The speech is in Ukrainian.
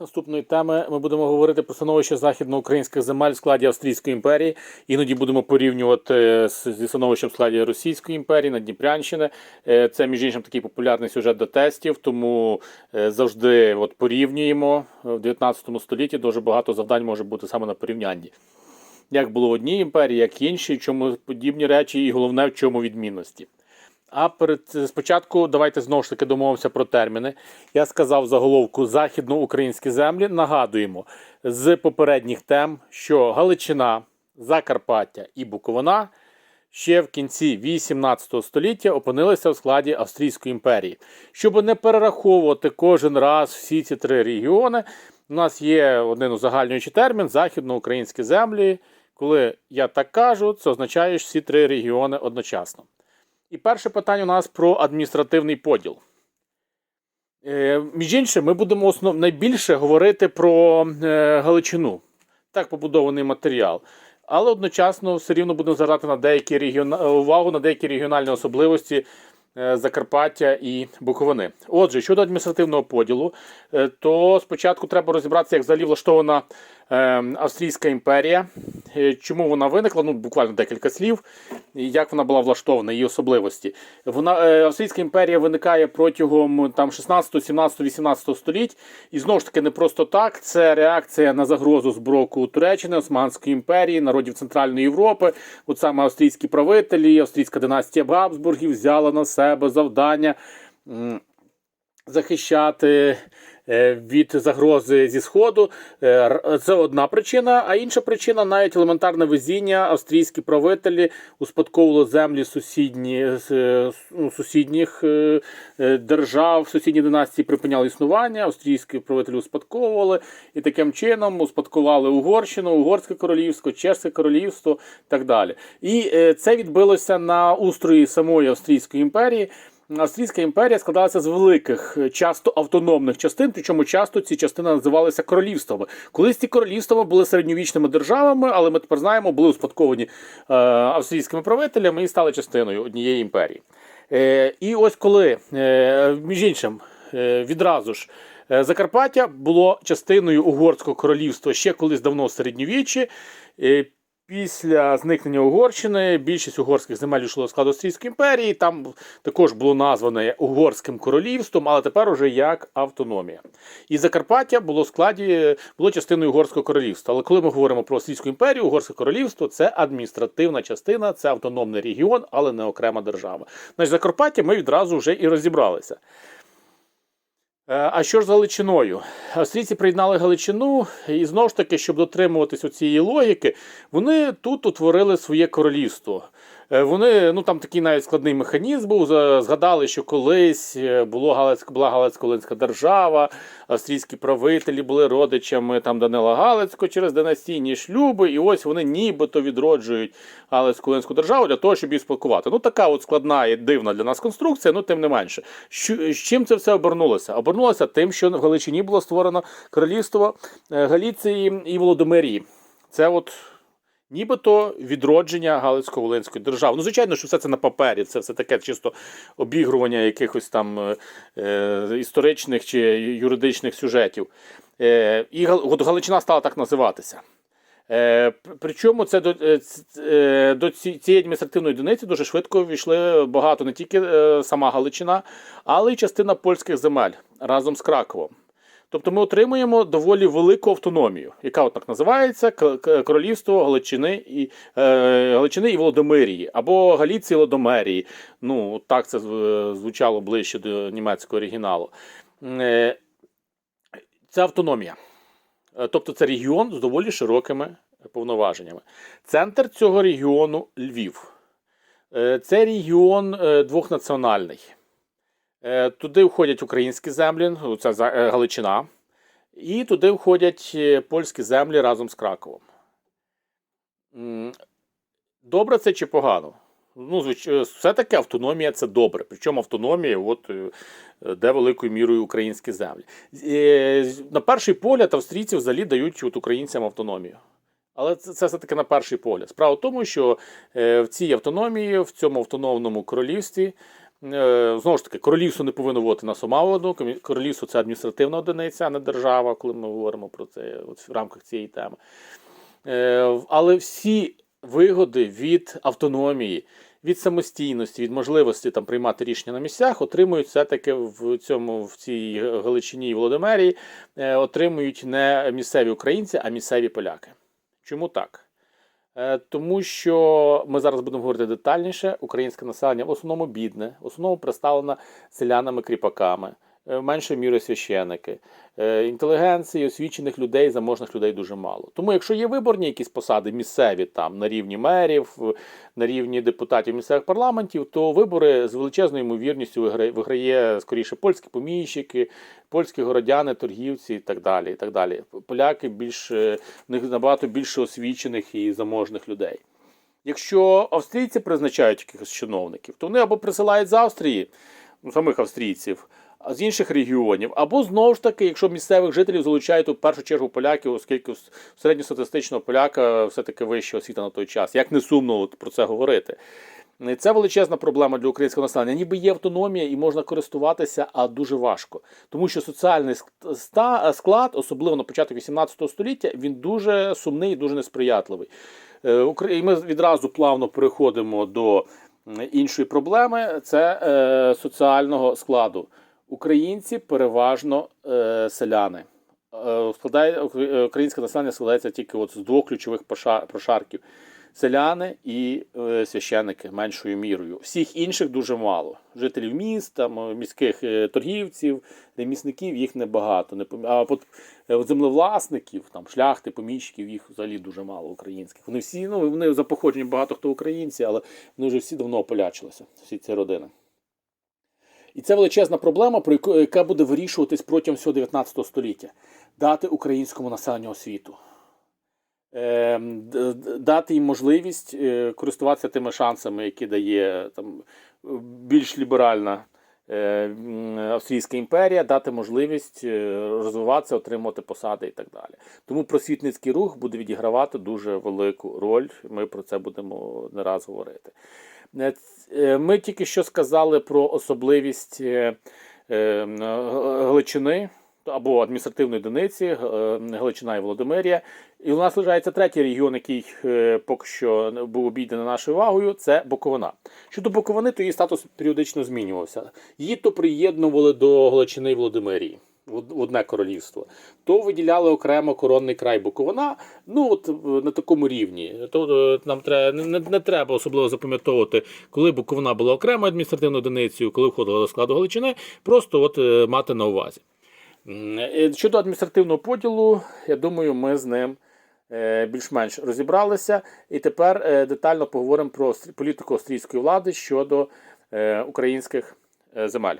Наступної теми ми будемо говорити про становище західноукраїнських земель в складі Австрійської імперії. Іноді будемо порівнювати зі становищем в складі Російської імперії на Дніпрянщини. Е, Це між іншим такий популярний сюжет до тестів, тому е, завжди от порівнюємо в 19 столітті. Дуже багато завдань може бути саме на порівнянні. Як було в одній імперії, як інші, в чому подібні речі, і головне в чому відмінності. А перед спочатку давайте знову ж таки домовимося про терміни. Я сказав заголовку західноукраїнські землі. Нагадуємо з попередніх тем, що Галичина, Закарпаття і Буковина ще в кінці 18 століття опинилися в складі Австрійської імперії. Щоб не перераховувати кожен раз всі ці три регіони, у нас є один узагальнюючий термін західноукраїнські землі. Коли я так кажу, це означає всі три регіони одночасно. І перше питання у нас про адміністративний поділ. Е, між іншим, ми будемо основ... найбільше говорити про е, Галичину. Так побудований матеріал. Але одночасно все рівно будемо звертати на деякі регіона... увагу на деякі регіональні особливості е, Закарпаття і Буковини. Отже, щодо адміністративного поділу, е, то спочатку треба розібратися, як взагалі влаштована е, Австрійська імперія. Е, Чому вона виникла? Ну, буквально декілька слів. Як вона була влаштована, її особливості. Вона е, Австрійська імперія виникає протягом там 16, 17, 18 століть. І знову ж таки, не просто так. Це реакція на загрозу з боку Туреччини, Османської імперії, народів Центральної Європи. От саме австрійські правителі, австрійська династія Габсбургів взяла на себе завдання. захищати е, від загрози зі сходу. Е, Це одна причина. А інша причина навіть елементарне везіння. Австрійські правителі успадковували землі сусідні е, ну, сусідніх е, е, держав, сусідні династії припиняли існування. Австрійські правителі успадковували і таким чином успадкували Угорщину, Угорське королівство, Чеське королівство і так далі. І е, це відбилося на устрої самої Австрійської імперії. Австрійська імперія складалася з великих, е, часто автономних частин, причому часто ці частини називалися королівствами. Колись ці королівства були середньовічними державами, але ми тепер знаємо, були успадковані е, австрійськими правителями і стали частиною однієї імперії. Е, і ось коли, між іншим, відразу ж. Закарпаття було частиною Угорського королівства ще колись давно в середньовіччі. Після зникнення Угорщини більшість угорських земель йшло до складу Австрійської імперії. Там також було назване Угорським королівством, але тепер уже як автономія. І Закарпаття було в складі було частиною Угорського королівства. Але коли ми говоримо про Австрійську імперію, Угорське королівство це адміністративна частина, це автономний регіон, але не окрема держава. Значить, Закарпаття ми відразу вже і розібралися. Е, А що ж з Галичиною? Австрійці приєднали Галичину, і знову ж таки, щоб дотримуватись цієї логіки, вони тут утворили своє королівство. Е, Вони, ну там такий навіть складний механізм був. Згадали, що колись е, було Галицька, була Галицько-Волинська держава, австрійські правителі були родичами там Данила Галицького через династійні шлюби, і ось вони нібито відроджують Галицько-Волинську державу для того, щоб її спілкувати. Ну така от складна і дивна для нас конструкція, ну тим не менше. Що, з чим це все обернулося? Обернулося тим, що в Галичині було створено королівство е, Галіції і Володимирії. Це от нібито відродження Галицько-Волинської держави. Ну, звичайно, що все це на папері, це все таке чисто обігрування якихось там е, е, історичних чи юридичних сюжетів. Е, і от Галичина стала так називатися. Е, Причому це до, е, е, до цієї адміністративної одиниці дуже швидко війшли багато не тільки е, сама Галичина, але й частина польських земель разом з Краковом. Тобто ми отримуємо доволі велику автономію, яка от так називається Королівство Галичини і е, Галичини і Володимирії, або Галіції і Лодомерії. Ну, так це звучало ближче до німецького оригіналу. Е, Це автономія. Е, Тобто це регіон з доволі широкими повноваженнями. Центр цього регіону Львів. Е, Це регіон е, двохнаціональний. Е, Туди входять українські землі, ну, це Галичина, і туди входять е, польські землі разом з Краковом. Добре це чи погано? Ну, звич... е, все-таки автономія це добре. Причому автономія, от, де великою мірою українські землі. На перший погляд австрійці взагалі дають от українцям автономію. Але це, це все-таки на перший погляд. Справа в тому, що в цій автономії, в цьому автономному королівстві Знову ж таки, королівство не повинно бути на Сомаводу. Королівство це адміністративна одиниця, а не держава, коли ми говоримо про це от в рамках цієї теми. Е, Але всі вигоди від автономії, від самостійності, від можливості там приймати рішення на місцях, отримують все-таки в цьому в цій Галичині і Володимирії, е, отримують не місцеві українці, а місцеві поляки. Чому так? Е, Тому що ми зараз будемо говорити детальніше. Українське населення в основному бідне, в основному представлено селянами-кріпаками, меншою мірою священики. Е, Інтелігенції, освічених людей, заможних людей дуже мало. Тому, якщо є виборні якісь посади місцеві там на рівні мерів, на рівні депутатів місцевих парламентів, то вибори з величезною ймовірністю виграє, скоріше польські поміщики, польські городяни, торгівці і так далі. І так далі. Поляки більш е, них набагато більше освічених і заможних людей. Якщо австрійці призначають якихось чиновників, то вони або присилають з Австрії, ну, самих австрійців, з інших регіонів, або знову ж таки, якщо місцевих жителів залучають в першу чергу поляків, оскільки середньостатистичного поляка все-таки вища освіта на той час. Як не сумно про це говорити. Це величезна проблема для українського населення. Ніби є автономія і можна користуватися, а дуже важко. Тому що соціальний склад, особливо на початок 18 століття, він дуже сумний і дуже несприятливий. Е, І ми відразу плавно переходимо до іншої проблеми це е, соціального складу. Українці переважно е, селяни. Е, складає, е, українське населення складається тільки от з двох ключових прошарків: селяни і е, священники меншою мірою. Всіх інших дуже мало. Жителів міст, там, е, міських торгівців, ремісників їх небагато. А от землевласників, там, шляхти, поміщиків, їх взагалі дуже мало українських. Вони всі, ну вони за походженням багато хто українці, але вони вже всі давно полячилися, всі ці родини. І це величезна проблема, про яку яка буде вирішуватись протягом всього 19 століття. Дати українському населенню освіту. Е, дати їм можливість е, користуватися тими шансами, які дає там, більш ліберальна е, Австрійська імперія, дати можливість е, розвиватися, отримувати посади і так далі. Тому просвітницький рух буде відігравати дуже велику роль. Ми про це будемо не раз говорити. Е, е, Ми тільки що сказали про особливість е, Галичини або адміністративної одиниці Галичина і Володимирія. І у нас лишається третій регіон, який поки що був обійдений нашою увагою, це Буковина. Щодо Буковини, то її статус періодично змінювався. Її то приєднували до Галичини і Володимирії. В одне королівство, то виділяли окремо коронний край Буковина. Ну от е, на такому рівні. То е, нам треба не, не, треба особливо запам'ятовувати, коли Буковина була окремою адміністративною одиницею, коли входила до складу Галичини, просто от е, мати на увазі. Щодо адміністративного поділу, я думаю, ми з ним більш-менш розібралися. І тепер детально поговоримо про політику австрійської влади щодо українських земель.